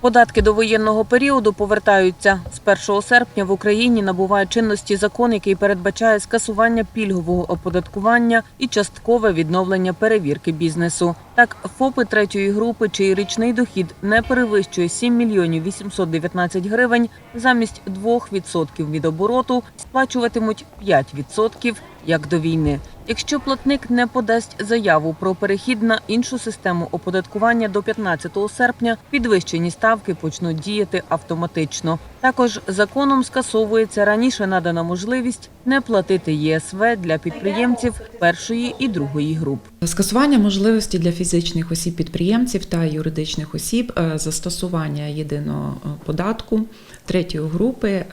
Податки до воєнного періоду повертаються. З 1 серпня в Україні набуває чинності закон, який передбачає скасування пільгового оподаткування і часткове відновлення перевірки бізнесу. Так, ФОПи третьої групи, чий річний дохід не перевищує 7 мільйонів 819 гривень, замість 2% від обороту сплачуватимуть 5% як до війни. Якщо платник не подасть заяву про перехід на іншу систему оподаткування до 15 серпня, підвищені ставки почнуть діяти автоматично. Також законом скасовується раніше надана можливість не платити ЄСВ для підприємців першої і другої груп. Скасування можливості для фізичних осіб-підприємців та юридичних осіб е, застосування єдиного е, податку третьої групи е,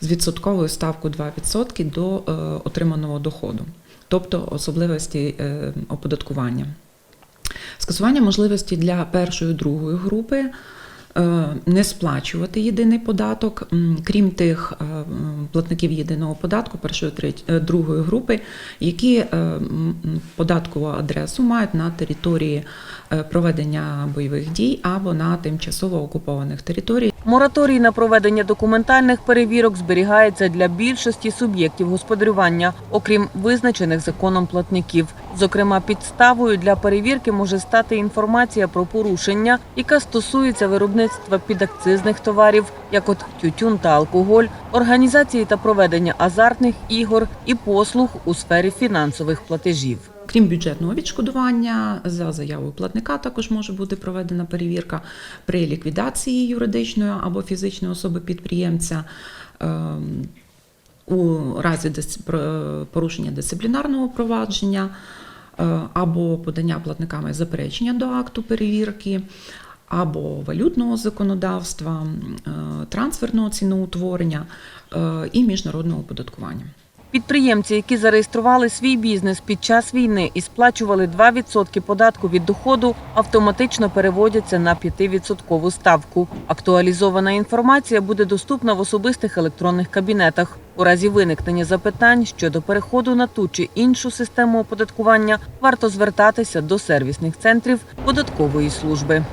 з відсотковою ставкою 2% до отриманого доходу, тобто особливості оподаткування. Скасування можливості для першої другої групи не сплачувати єдиний податок, крім тих е, платників єдиного податку першої е, другої групи, які е, податкову адресу мають на території е, проведення бойових дій або на тимчасово окупованих територіях. Мораторій на проведення документальних перевірок зберігається для більшості суб'єктів господарювання, окрім визначених законом платників. Зокрема, підставою для перевірки може стати інформація про порушення, яка стосується виробництва підакцизних товарів, як от тютюн та алкоголь, організації та проведення азартних ігор і послуг у сфері фінансових платежів. Крім бюджетного відшкодування, за заявою платника також може бути проведена перевірка при ліквідації юридичної або фізичної особи підприємця. ем, У разі порушення дисциплінарного провадження е, або подання платниками заперечення до акту перевірки, або валютного законодавства, е, трансферного ціноутворення е, і міжнародного оподаткування. Підприємці, які зареєстрували свій бізнес під час війни і сплачували 2% податку від доходу, автоматично переводяться на 5% ставку. Актуалізована інформація буде доступна в особистих електронних кабінетах. У разі виникнення запитань щодо переходу на ту чи іншу систему оподаткування варто звертатися до сервісних центрів податкової служби.